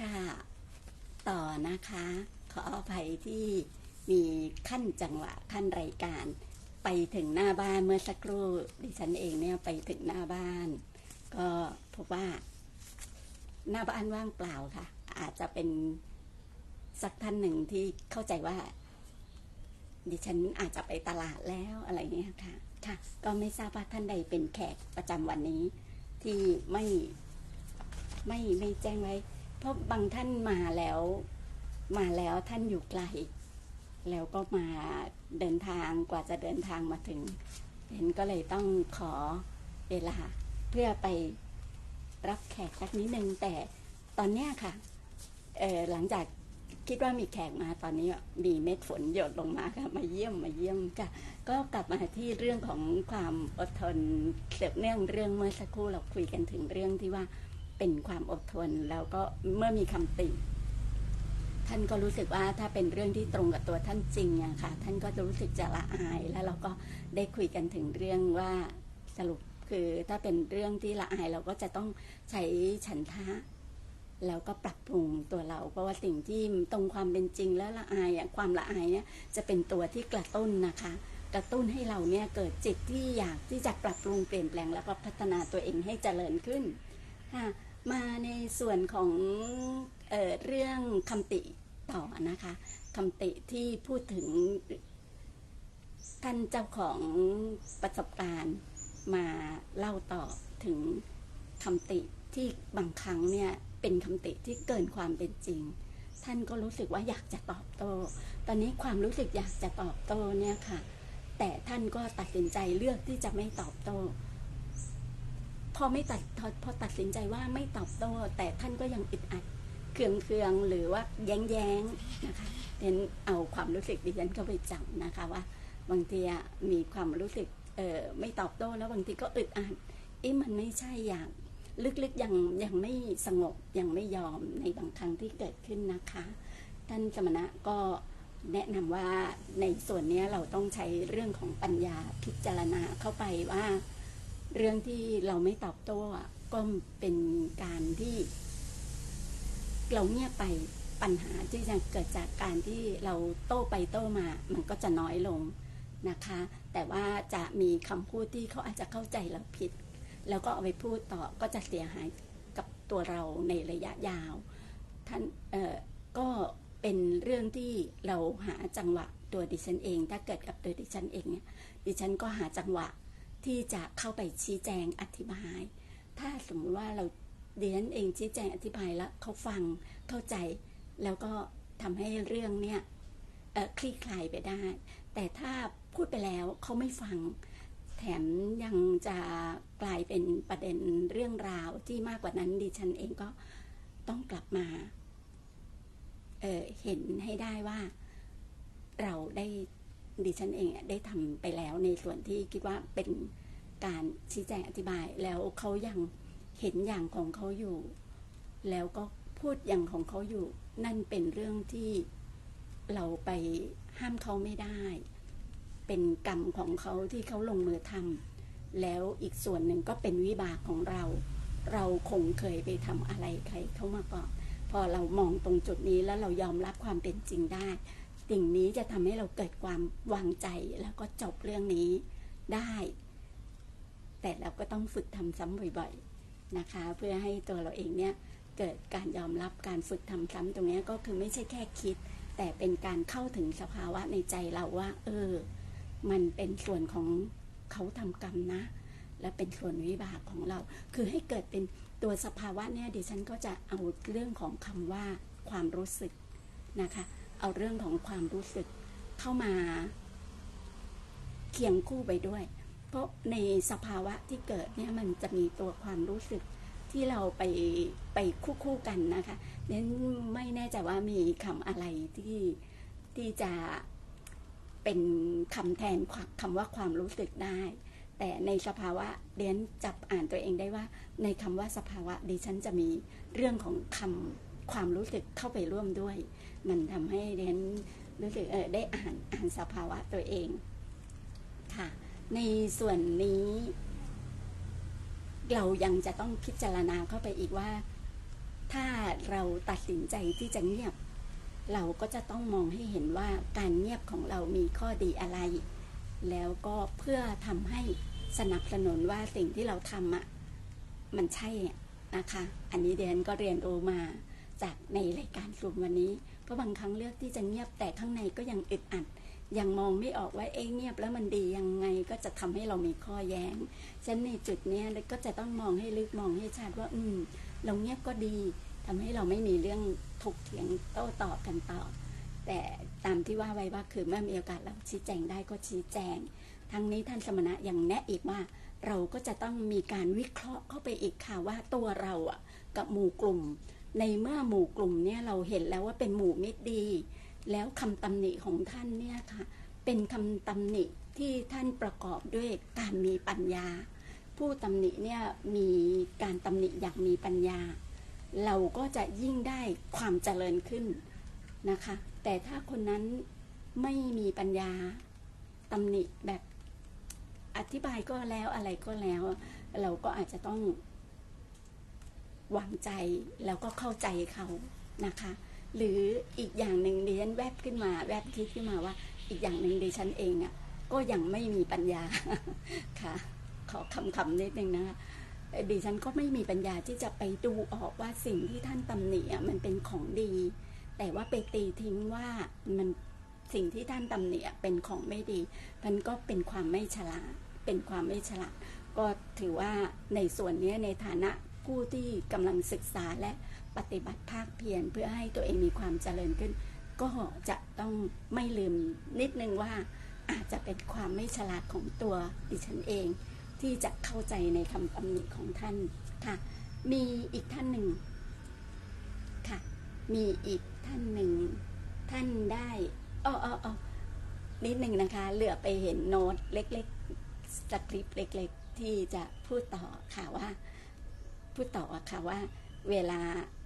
ค่ะ ต่อนะคะ ขออภัยที่มีขั้นจังหวะขั้นรายการ ไปถึงหน้าบ้านเมื่อสักครู่ดิฉันเองเนี่ยไปถึงหน้าบ้าน ก็พบว่า หน้าบ้านว่างเปล่าค่ะ อาจจะเป็นสักท่านหนึ่งที่เข้าใจว่า ดิฉันอาจจะไปตลาดแล้วอะไรเงี้ยค่ะ ค่ะ ก็ไม่ทราบว่าท่านใดเป็นแขกประจำวันนี้ ที่ไม่ไม่ไม่แจ้งไว้ เพราะบางท่านมาแล้ว มาแล้วท่านอยู่ไกล แล้วก็มาเดินทางกว่าจะเดินทางมาถึงเห็นก็เลยต้องขอเวลาเพื่อไปรับแขกสักนิดนึงแต่ตอนเนี้ยค่ะหลังจากคิดว่ามีแขกมาตอนนี้มีเม็ดฝนหยดลงมาค่ะมาเยี่ยมมาเยี่ยมค่ะก็กลับมาที่เรื่องของความอดทนเสือกเนื่องเรื่องเมื่อสักครู่เราคุยกันถึงเรื่องที่ว่า เป็นความอดทน แล้วก็เมื่อมีคำติท่านก็รู้สึกว่าถ้าเป็นเรื่องที่ตรงกับตัวท่านจริงอะค่ะ ท่านก็จะรู้สึกจะละอาย แล้วเราก็ได้คุยกันถึงเรื่องว่าสรุปคือถ้าเป็นเรื่องที่ละอายเราก็จะต้องใช้ฉันทะแล้วก็ปรับปรุงตัวเรา เพราะว่าสิ่งที่ตรงความเป็นจริงและละอายอะความละอายเนี่ยจะเป็นตัวที่กระตุ้นนะคะ กระตุ้นให้เราเนี่ยเกิดจิตที่อยากที่จะปรับปรุงเปลี่ยนแปลง แล้วก็พัฒนาตัวเองให้เจริญขึ้นค่ะ มาในส่วนของเออเรื่องคำติต่อนะคะคำติที่พูดถึงท่านเจ้าของประสบการณ์มาเล่าต่อถึงคำติที่บางครั้งเนี่ยเป็นคำติที่เกินความเป็นจริง ท่านก็รู้สึกว่าอยากจะตอบโต้ ตอนนี้ความรู้สึกอยากจะตอบโต้เนี่ยค่ะ แต่ท่านก็ตัดสินใจเลือกที่จะไม่ตอบโต้ พอไม่ตัดพอพอตัดสินใจว่าไม่ตอบโต้แต่ท่านก็ยังอึดอัดเคืองเคืองหรือว่าแย้งแย้งนะคะเน้นเอาความรู้สึกดิฉันเข้าไปจับนะคะว่า บางทีมีความรู้สึกเออไม่ตอบโต้แล้วบางทีก็อึดอัดเอ๊ะมันไม่ใช่อย่างลึกๆยังยังไม่สงบยังไม่ยอมในบางครั้งที่เกิดขึ้นนะคะ ท่านสมณะก็แนะนำว่าในส่วนนี้เราต้องใช้เรื่องของปัญญาพิจารณาเข้าไปว่า เรื่องที่เราไม่ตอบโต้ก็เป็นการที่ เราเงียบไปปัญหาที่จะเกิดจากการที่เราโต้ไปโต้มา มันก็จะน้อยลงนะคะ แต่ว่าจะมีคำพูดที่เขาอาจจะเข้าใจเราผิด แล้วก็เอาไปพูดต่อก็จะเสียหายกับตัวเราในระยะยาวท่านเออก็เป็นเรื่องที่เราหาจังหวะตัวดิฉันเอง ถ้าเกิดกับตัวดิฉันเองเนี่ยดิฉันก็หาจังหวะ ที่จะเข้าไปชี้แจงอธิบาย ถ้าสมมติว่าเราดิฉันเองชี้แจงอธิบายแล้วเขาฟังเข้าใจ แล้วก็ทำให้เรื่องเนี่ยคลี่คลายไปได้ แต่ถ้าพูดไปแล้วเขาไม่ฟัง แถมยังจะกลายเป็นประเด็นเรื่องราวที่มากกว่านั้นดิฉันเองก็ต้องกลับมาเเห็นให้ได้ว่าเราได้ ดิฉันเองได้ทำไปแล้วในส่วนที่คิดว่าเป็นการชี้แจงอธิบาย แล้วเขายังเห็นอย่างของเขาอยู่ แล้วก็พูดอย่างของเขาอยู่ นั่นเป็นเรื่องที่เราไปห้ามเขาไม่ได้ เป็นกรรมของเขาที่เขาลงมือทำแล้วอีกส่วนหนึ่งก็เป็นวิบากของเรา เราคงเคยไปทำอะไรใครเข้ามาก่อนพอเรามองตรงจุดนี้แล้วเรายอมรับความเป็นจริงได้ สิ่งนี้จะทำให้เราเกิดความวางใจแล้วก็จบเรื่องนี้ได้ แต่เราก็ต้องฝึกทำซ้ำบ่อยๆนะคะ เพื่อให้ตัวเราเองเนี่ยเกิดการยอมรับการฝึกทำซ้ำตรงนี้ก็คือไม่ใช่แค่คิด แต่เป็นการเข้าถึงสภาวะในใจเราว่า เออ มันเป็นส่วนของเขาทำกรรมนะ และเป็นส่วนวิบากของเรา คือให้เกิดเป็นตัวสภาวะเนี่ยเดิฉันก็จะเอาเรื่องของคำว่าความรู้สึกนะคะ เอาเรื่องของความรู้สึกเข้ามาเคียงคู่ไปด้วย เพราะในสภาวะที่เกิดเนี่ยมันจะมีตัวความรู้สึกที่เราไปไปคู่คู่กันนะคะนั้นไม่แน่ใจว่ามีคำอะไรที่ที่จะเป็นคำแทนคำว่าความรู้สึกได้ แต่ในสภาวะเรนจับอ่านตัวเองได้ว่า ในคำว่าสภาวะดิฉันจะมีเรื่องของคำความรู้สึกเข้าไปร่วมด้วย มันทำให้เรียนรู้สึกเออได้อ่านอ่านสภาวะตัวเองค่ะ ในส่วนนี้ เรายังจะต้องพิจารณาเข้าไปอีกว่า ถ้าเราตัดสินใจที่จะเงียบ เราก็จะต้องมองให้เห็นว่าการเงียบของเรามีข้อดีอะไร แล้วก็เพื่อทำให้สนับสนุนว่าสิ่งที่เราทำอะมันใช่นะคะ อันนี้เดนก็เรียนรู้มาจากในรายการซูมวันนี้ เพราะบางครั้งเลือกที่จะเงียบแต่ข้างในก็ยังอึดอัด ยังมองไม่ออกว่าเอ๊ะเงียบแล้วมันดียังไงก็จะทำให้เรามีข้อแย้งฉะนันในจุดเนี้ยก็จะต้องมองให้ลึกมองให้ชัดว่า อืม เราเงียบก็ดีทำให้เราไม่มีเรื่องถกเถียงโต้ตอบกันต่อ แต่ตามที่ว่าไว้ว่าคือเมื่อมีโอกาสเราชี้แจงได้ก็ชี้แจง ทั้งนี้ท่านสมณะยังแนะอีกว่าเราก็จะต้องมีการวิเคราะห์เข้าไปอีกค่ะว่าตัวเราอะกับหมู่กลุ่ม ในเมื่อหมู่กลุ่มเนี่ยเราเห็นแล้วว่าเป็นหมู่มิตรดี แล้วคำตำหนิของท่านเนี่ยค่ะ เป็นคำตำหนิที่ท่านประกอบด้วยการมีปัญญา ผู้ตำหนิเนี่ยมีการตำหนิอย่างมีปัญญา เราก็จะยิ่งได้ความเจริญขึ้นนะคะ แต่ถ้าคนนั้นไม่มีปัญญาตำหนิแบบอธิบายก็แล้วอะไรก็แล้ว เราก็อาจจะต้อง วางใจแล้วก็เข้าใจเขานะคะ หรืออีกอย่างหนึ่งดิฉันแวบขึ้นมาแวบคิดขึ้นมาว่า อีกอย่างหนึ่งดิฉันเองอะก็ยังไม่มีปัญญาค่ะ ขอคำคำๆนิดนึงนะคะดิฉันก็ไม่มีปัญญาที่จะไปดูออกว่าสิ่งที่ท่านตำหนิอะมันเป็นของดี แต่ว่าไปตีทิ้งว่ามันสิ่งที่ท่านตำหนิอะเป็นของไม่ดี มันก็เป็นความไม่ฉลาดเป็นความไม่ฉลาด ก็ถือว่าในส่วนนี้ในฐานะ ผู้ที่กำลังศึกษาและปฏิบัติภาคเพียรเพื่อให้ตัวเองมีความเจริญขึ้น ก็จะต้องไม่ลืมนิดนึงว่าอาจจะเป็นความไม่ฉลาดของตัวดิฉันเอง ที่จะเข้าใจในคำตำหนิของท่านค่ะ มีอีกท่านหนึ่งค่ะ มีอีกท่านหนึ่ง ท่านได้อ้ออ้ออ้อนิดหนึ่งนะคะ เหลือไปเห็นโน้ตเล็กๆสคริปต์เล็ก ๆ ที่จะพูดต่อค่ะว่า พูดต่อค่ะว่าเวลา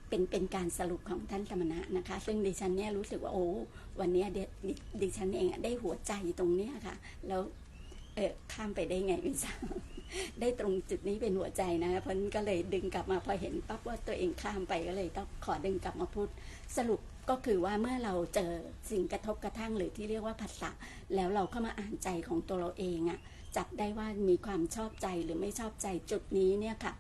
เป็นเป็นการสรุปของท่านสมณะนะคะ ซึ่งดิฉันเนี่ยรู้สึกว่าโอ้วันนี้ดิดิฉันเองได้หัวใจตรงเนี้ยค่ะ แล้วเออข้ามไปได้ไงไม่ทราบได้ตรงจุดนี้เป็นหัวใจนะเพราะฉะนั้นก็เลยดึงกลับมาพอเห็นปั๊บว่าตัวเองข้ามไปก็เลยต้องขอดึงกลับมาพูดสรุปก็คือว่าเมื่อเราเจอสิ่งกระทบกระทั่งหรือที่เรียกว่าผัสสะแล้วเราเข้ามาอ่านใจของตัวเราเองอะจับได้ว่ามีความชอบใจหรือไม่ชอบใจจุดนี้เนี่ยค่ะ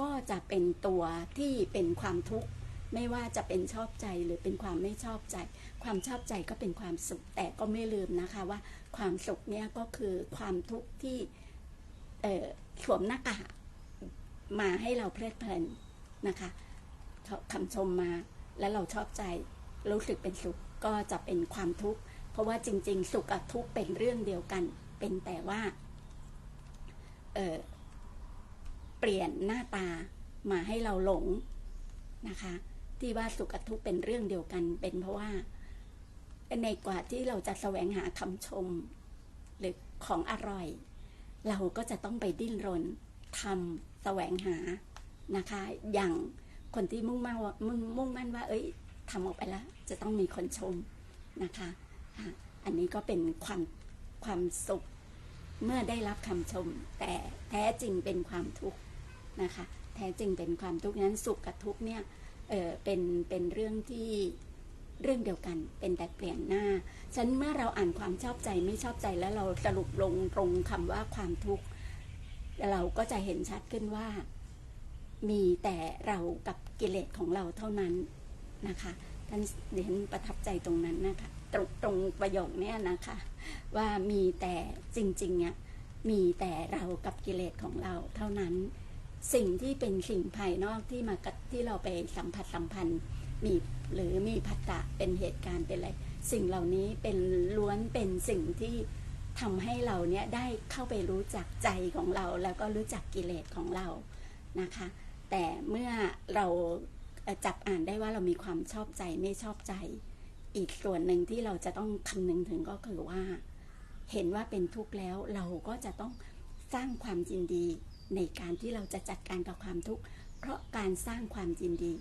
ก็จะเป็นตัวที่เป็นความทุกข์ไม่ว่าจะเป็นชอบใจหรือเป็นความไม่ชอบใจ ความชอบใจก็เป็นความสุข แต่ก็ไม่ลืมนะคะว่าความสุขเนี่ยก็คือความทุกข์ที่สวมหน้ากากมาให้เราเพลิดเพลินนะคะคำชมมาแล้วเราชอบใจรู้สึกเป็นสุขก็จะเป็นความทุกข์เพราะว่าจริง ๆ สุขกับทุกข์เป็นเรื่องเดียวกัน เป็นแต่ว่าเเปลี่ยนหน้าตามาให้เราหลงนะคะ ที่ว่าสุขกับทุกข์เป็นเรื่องเดียวกัน เป็นเพราะว่าในกว่าที่เราจะแสวงหาคำชม หรือของอร่อย เราก็จะต้องไปดิ้นรนทำแสวงหานะคะ อย่างคนที่มุ่งมั่นว่ามุ่งมุ่งมั่นว่า เอ้ยทำออกไปแล้ว จะต้องมีคนชมนะคะ อันนี้ก็เป็นความความสุขเมื่อได้รับคำชม แต่แท้จริงเป็นความทุกข์ นะคะ แท้จริงเป็นความทุกข์นั้นสุขกับทุกข์เนี่ยเออเป็นเป็นเรื่องที่เรื่องเดียวกันเป็นแต่เปลี่ยนหน้าฉะนันเมื่อเราอ่านความชอบใจไม่ชอบใจแล้วเราสรุปลงตรงคำว่าความทุกข์เราก็จะเห็นชัดขึ้นว่า มีแต่เรากับกิเลสของเราเท่านั้นนะคะท่านเห็นประทับใจตรงนั้นนะคะตรงตรงประโยคเนี้ยนะคะ ว่ามีแต่จริงๆเนี่ยมีแต่เรากับกิเลสของเราเท่านั้น สิ่งที่เป็นสิ่งภายนอกที่มากที่เราไปสัมผัสสัมพันธ์มีหรือมีพัตตะเป็นเหตุการณ์เป็นอะไร สิ่งเหล่านี้เป็นล้วนเป็นสิ่งที่ทำให้เราเนี่ยได้เข้าไปรู้จักใจของเรา แล้วก็รู้จักกิเลสของเรานะคะ แต่เมื่อเราจับอ่านได้ว่าเรามีความชอบใจไม่ชอบใจ อีกส่วนหนึ่งที่เราจะต้องคำนึงถึงก็คือว่า เห็นว่าเป็นทุกข์แล้วเราก็จะต้องสร้างความยินดี ในการที่เราจะจัดการกับความทุกข์ เพราะการสร้างความยินดี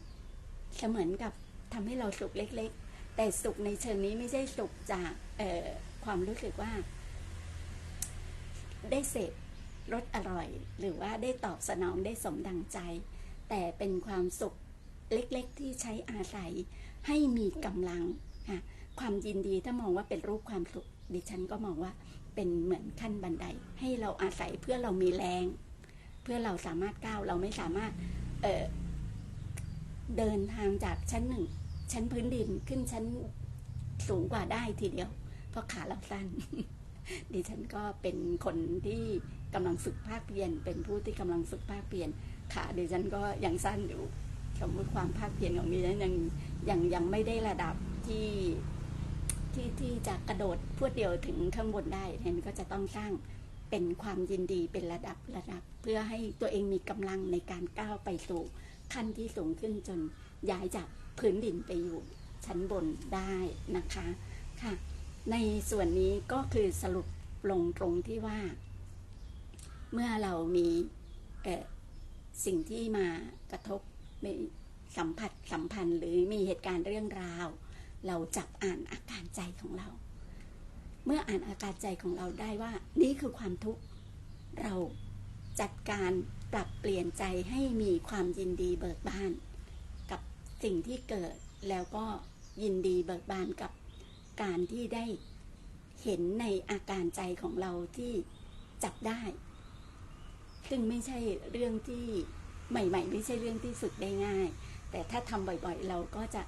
เสมือนกับทำให้เราสุขเล็ก ๆ แต่สุขในเชิงนี้ไม่ใช่สุขจากความรู้สึกว่า ได้เสพรสอร่อย หรือว่าได้ตอบสนองได้สมดังใจ แต่เป็นความสุขเล็กๆ ที่ใช้อาศัยให้มีกำลังค่ะความยินดีถ้ามองว่าเป็นรูปความสุขดิฉันก็มองว่าเป็นเหมือนขั้นบันได ให้เราอาศัยเพื่อเรามีแรง เพื่อเราสามารถก้าวเราไม่สามารถเเดินทางจากชั้นหนึ่งชั้นพื้นดินขึ้นชั้นสูงกว่าได้ทีเดียว เพราะขาเราสั้นดิฉันก็เป็นคนที่กำลังฝึกภาคเพียรเป็นผู้ที่กำลังฝึกภาคเพียรขาดิฉันก็ยังสั้นอยู่สมมติความภาคเพียรของดิฉันยังยังยังไม่ได้ระดับที่ที่ที่จะกระโดดพวดเดียวถึงข้างบนได้ฉะนั้นก็จะต้องสร้าง เป็นความยินดีเป็นระดับระดับ เพื่อให้ตัวเองมีกำลังในการก้าวไปสู่ขั้นที่สูงขึ้นจนย้ายจากพื้นดินไปอยู่ชั้นบนได้นะคะค่ะ ในส่วนนี้ก็คือสรุปลงตรงที่ว่า เมื่อเรามีสิ่งที่มากระทบสัมผัสสัมพันธ์ หรือมีเหตุการณ์เรื่องราว เราจับอ่านอาการใจของเรา เมื่ออ่านอาการใจของเราได้ว่า นี่คือความทุกข์เราจัดการปรับเปลี่ยนใจให้มีความยินดีเบิกบาน กับสิ่งที่เกิดแล้วก็ยินดีเบิกบานกับการที่ได้เห็นในอาการใจของเราที่จับได้ ซึ่งไม่ใช่เรื่องที่ใหม่ ๆ ไม่ใช่เรื่องที่ฝึกได้ง่าย แต่ถ้าทำบ่อยๆ เราก็จะ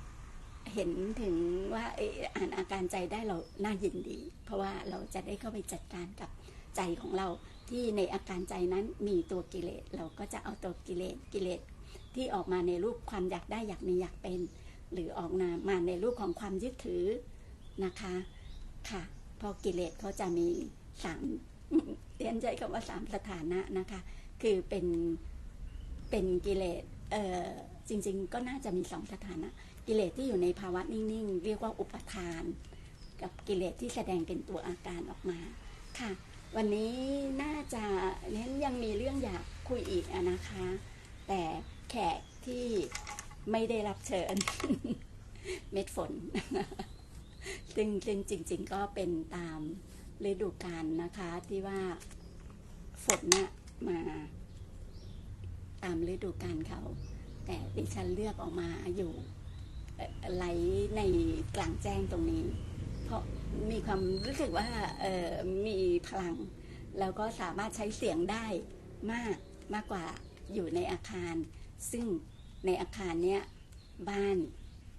เห็นถึงว่าอ,อ่านอาการใจได้เราน่ายินดี เพราะว่าเราจะได้เข้าไปจัดการกับใจของเราที่ในอาการใจนั้นมีตัวกิเลสเราก็จะเอาตัวกิเลสกิเลสที่ออกมาในรูปความอยากได้อยากมีอยากเป็น หรือออกมามาในรูปของความยึดถือนะคะค่ะพอกิเลสเขาจะมีสามเรียนใจคำว่าสามสถานะนะคะ คือเป็นเป็นกิเลสเออจริง ๆ ก็น่าจะมีสองสถานะ กิเลสที่อยู่ในภาวะนิ่งๆ เรียกว่าอุปทาน กับกิเลสที่แสดงเป็นตัวอาการออกมาค่ะ วันนี้น่าจะเน้นยังมีเรื่องอยากคุยอีกอนะคะ แต่แขกที่ไม่ได้รับเชิญ เม็ดฝนซึ่งซึ่งจริง ๆ ก็เป็นตามฤดูกาลนะคะ ที่ว่าฝนเนี่ยมาตามฤดูกาลเขา แต่ดิฉันเลือกออกมาอยู่ ไหลในกลางแจ้งตรงนี้ เพราะมีความรู้สึกว่ามีพลัง แล้วก็สามารถใช้เสียงได้มากมากกว่าอยู่ในอาคาร ซึ่งในอาคารเนี้ยบ้าน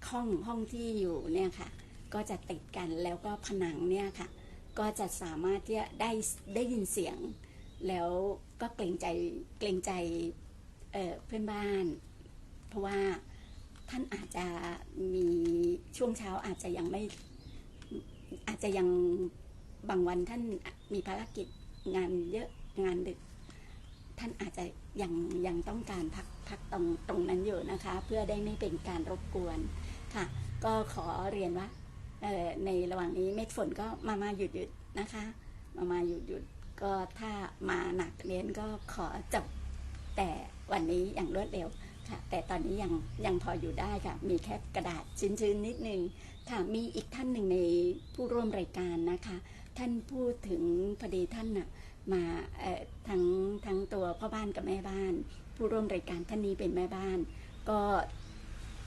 ห้องห้องที่อยู่เนี่ยค่ะ ก็จะติดกันแล้วก็ผนังเนี่ยค่ะ ก็จะสามารถที่จะได้ได้ยินเสียง แล้วก็เกรงใจเกรงใจเเพื่อนบ้าน เพราะว่า ท่านอาจจะมีช่วงเช้าอาจจะยังไม่อาจจะยังบางวันท่านมีภารกิจงานเยอะงานดึก ท่านอาจจะยังยังต้องการพักพักตรงตรงนั้นอยู่นะคะ เพื่อได้ไม่เป็นการรบกวนค่ะ ก็ขอเรียนว่าในระหว่างนี้เม็ดฝนก็มามาหยุดหยุดนะคะ มามาหยุดหยุดก็ถ้ามาหนักเรียนก็ขอจบแต่วันนี้อย่างรวดเร็ว ค่ะ แต่ตอนนี้ยังยังพออยู่ได้ค่ะ มีแค่กระดาษชื้นๆนิดนึงค่ะ มีอีกท่านหนึ่งในผู้ร่วมรายการนะคะ ท่านพูดถึงพอดีท่านน่ะมาทั้งทั้งตัวพ่อบ้านกับแม่บ้าน ผู้ร่วมรายการท่านนี้เป็นแม่บ้าน ก็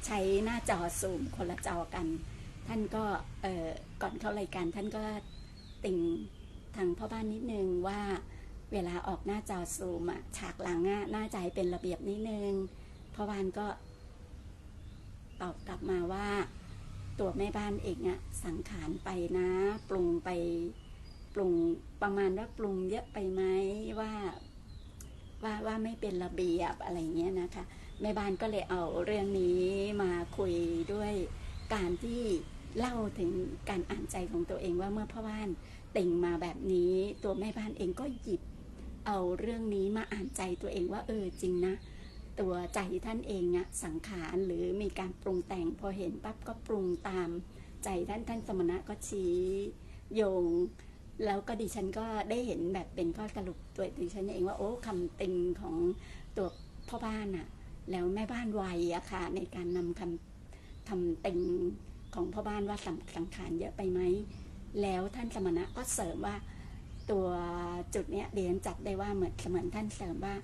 ใช้หน้าจอซูมคนละจอกัน ท่านก็ก่อนเข้ารายการท่านก็ติงทางพ่อบ้านนิดนึงว่าเวลาออกหน้าจอซูมอะฉากหลังอะน่าจะให้เป็นระเบียบนิดนึง พ่อบ้านก็ตอบกลับมาว่าตัวแม่บ้านเองอะสังขารไปนะ ปรุงไปปรุงประมาณว่าปรุงเยอะไปไหมว่าว่าว่าไม่เป็นระเบียบอะไรเงี้ยนะคะแม่บ้านก็เลยเอาเรื่องนี้มาคุยด้วยการที่เล่าถึงการอ่านใจของตัวเองว่าเมื่อพ่อบ้านติ่งมาแบบนี้ ตัวแม่บ้านเองก็หยิบเอาเรื่องนี้มาอ่านใจตัวเองว่าเออจริงนะ ตัวใจท่านเองอะสังขารหรือมีการปรุงแต่งพอเห็นปั๊บก็ปรุงตามใจท่านท่านสมณะก็ชี้โยง แล้วก็ดิฉันก็ได้เห็นแบบเป็นข้อสรุปตัวดิฉันเองว่าโอ้คำติงของตัวพ่อบ้านอะแล้วแม่บ้านไวอะค่ะในการนำคำคำติงของพ่อบ้านว่าสังสังขารเยอะไปไหมแล้วท่านสมณะก็เสริมว่าตัวจุดเนี้ยเรียนจับได้ว่าเหมือนเสมือนท่านเสริมว่า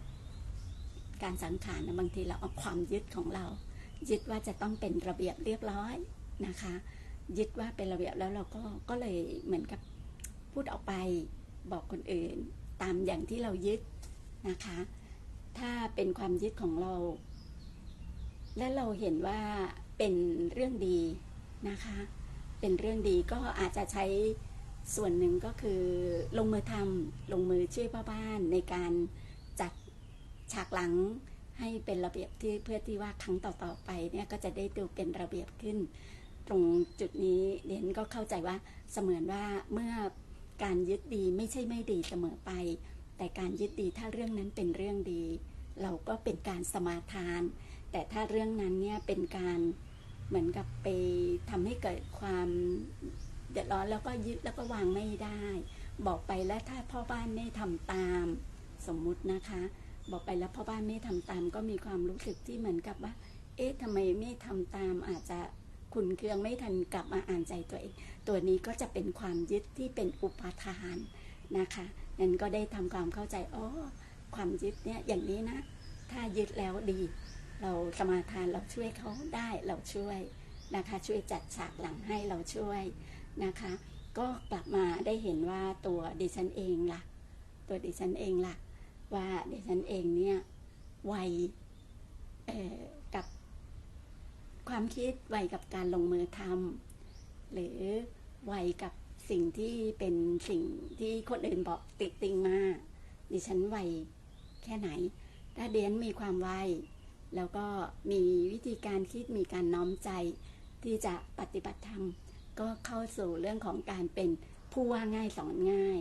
การสังขารนะบางทีเราเอาความยึดของเรา ยึดว่าจะต้องเป็นระเบียบเรียบร้อยนะคะ ยึดว่าเป็นระเบียบแล้วเราก็ก็เลยเหมือนกับพูดออกไปบอกคนอื่น ตามอย่างที่เรายึดนะคะ ถ้าเป็นความยึดของเรา และเราเห็นว่าเป็นเรื่องดีนะคะ เป็นเรื่องดีก็อาจจะใช้ส่วนหนึ่งก็คือลงมือทำลงมือช่วยพ่อบ้านในการ ฉากหลังให้เป็นระเบียบที่เพื่อที่ว่าครั้งต่อๆไปเนี่ยก็จะได้ดูเป็นระเบียบขึ้น ตรงจุดนี้เดนก็เข้าใจว่าเสมือนว่าเมื่อการยึดดีไม่ใช่ไม่ดีเสมอไป แต่การยึดดีถ้าเรื่องนั้นเป็นเรื่องดี เราก็เป็นการสมาทาน แต่ถ้าเรื่องนั้นเนี่ยเป็นการเหมือนกับไปทำให้เกิดความเดือดร้อนแล้วก็ยึดแล้วก็วางไม่ได้ บอกไปแล้วถ้าพ่อบ้านไม่ทำตามสมมุตินะคะ บอกไปแล้วพ่อบ้านไม่ทำตาม ก็มีความรู้สึกที่เหมือนกับว่า เอ๊ะทำไมไม่ทำตามอาจจะขุนเคืองไม่ทันกลับมาอ่านใจตัวเอง ตัวนี้ก็จะเป็นความยึดที่เป็นอุปทานนะคะนั้นก็ได้ทำความเข้าใจอ๋อความยึดเนี่ยอย่างนี้นะ ถ้ายึดแล้วดี เราสมาทานเราช่วยเขาได้เราช่วยนะคะ ช่วยจัดฉากหลังให้เราช่วยนะคะ ก็กลับมาได้เห็นว่าตัวดิฉันเองล่ะ ตัวดิฉันเองล่ะ ว่าเดิฉันเองเนี่ยไวเอ่อกับความคิดไวกับการลงมือทำหรือไวกับสิ่งที่เป็นสิ่งที่คนอื่นบอกติดติงมาดิฉันไวแค่ไหน ถ้าเดียนมีความไวแล้วก็มีวิธีการคิดมีการน้อมใจที่จะปฏิบัติธรรม ก็เข้าสู่เรื่องของการเป็นผู้ว่าง่ายสอนง่าย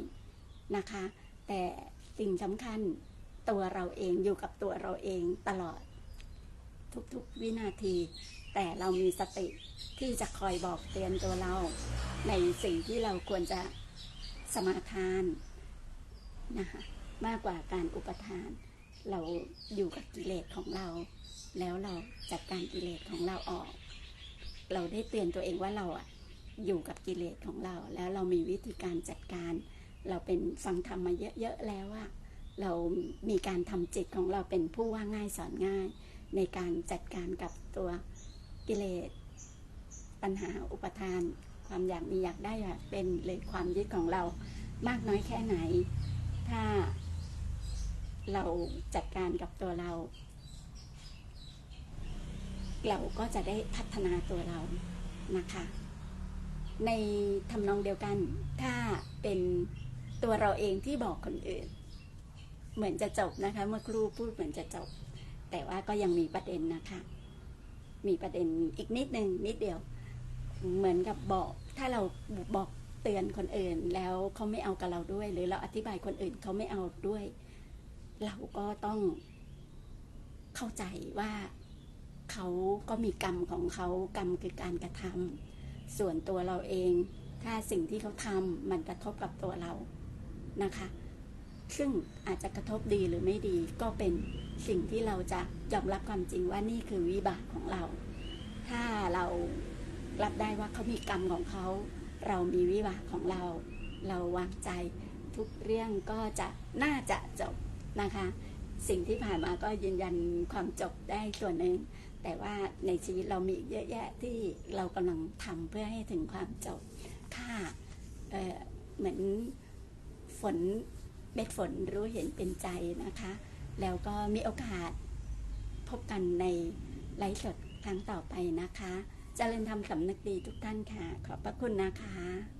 นะคะ แต่ สิ่งสำคัญตัวเราเองอยู่กับตัวเราเองตลอด ทุกๆวินาที แต่เรามีสติที่จะคอยบอกเตือนตัวเรา ในสิ่งที่เราควรจะสมาทานนะคะมากกว่าการอุปทาน เราอยู่กับกิเลสของเรา แล้วเราจัดการกิเลสของเราออก เราได้เตือนตัวเองว่าเราอะอยู่กับกิเลสของเรา แล้วเรามีวิธีการจัดการ เราเป็นฟังธรรมมาเยอะๆแล้วอะเรามีการทำจิตของเราเป็นผู้ว่าง่ายสอนง่าย ในการจัดการกับตัวกิเลสปัญหาอุปทาน ความอยากมีอยากได้อยากเป็นหรือความยึดของเรามากน้อยแค่ไหน ถ้าเราจัดการกับตัวเรา เราก็จะได้พัฒนาตัวเรานะคะ ในทำนองเดียวกันถ้าเป็น ตัวเราเองที่บอกคนอื่น เหมือนจะจบนะคะ เมื่อครูพูดเหมือนจะจบ แต่ว่าก็ยังมีประเด็นนะคะ มีประเด็นอีกนิดนึงนิดเดียว เหมือนกับบอกถ้าเราบอกเตือนคนอื่น แล้วเขาไม่เอากับเราด้วย หรือเราอธิบายคนอื่นเขาไม่เอาด้วย เราก็ต้องเข้าใจว่าเขาก็มีกรรมของเขากรรมคือการกระทำส่วนตัวเราเอง ถ้าสิ่งที่เขาทำมันกระทบกับตัวเรา นะคะ ซึ่งอาจจะกระทบดีหรือไม่ดีก็เป็นสิ่งที่เราจะยอมรับความจริงว่านี่คือวิบากของเรา ถ้าเรารับได้ว่าเขามีกรรมของเขา เรามีวิบากของเรา เราวางใจทุกเรื่องก็จะน่าจะจบนะคะ สิ่งที่ผ่านมาก็ยืนยันความจบได้ส่วนหนึ่งแต่ว่าในชีวิตเรามีเยอะแยะที่เรากำลังทำเพื่อให้ถึงความจบถ้าเเหมือน ฝนเม็ดฝนรู้เห็นเป็นใจนะคะ แล้วก็มีโอกาสพบกันในไลฟ์สดครั้งต่อไปนะคะเจริญธรรมสำนึกดีทุกท่านค่ะ ขอบพระคุณนะคะ